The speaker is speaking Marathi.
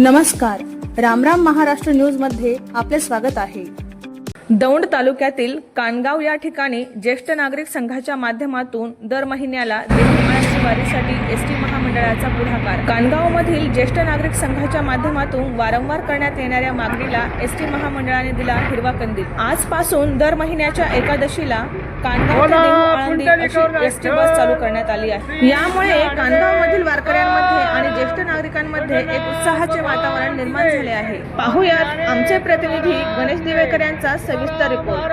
नमस्कार. रामराम महाराष्ट्र न्यूजमध्ये आपले स्वागत आहे. दौंड तालुक्यातील कानगाव या ठिकाणी ज्येष्ठ नागरिक संघाच्या माध्यमातून दर महिन्याला देहू एस टी महामंडळाचा पुढाकार. कानगाव मधील ज्येष्ठ नागरिक संघाच्या माध्यमातून वारंवार करण्यात येणाऱ्या मागणीला एस टी महामंडळाने दिला हिरवा कंदील. आजपासून दर महिन्याच्या एकादशीला कानगाव एस टी बस चालू करण्यात आली आहे. यामुळे कानगाव मधील वारकऱ्यांमध्ये नागरिकांमध्ये एक उत्साहाचे वातावरण निर्माण झाले आहे. पाहुयात आमचे प्रतिनिधी गणेश दिवेकर यांचा सविस्तर रिपोर्ट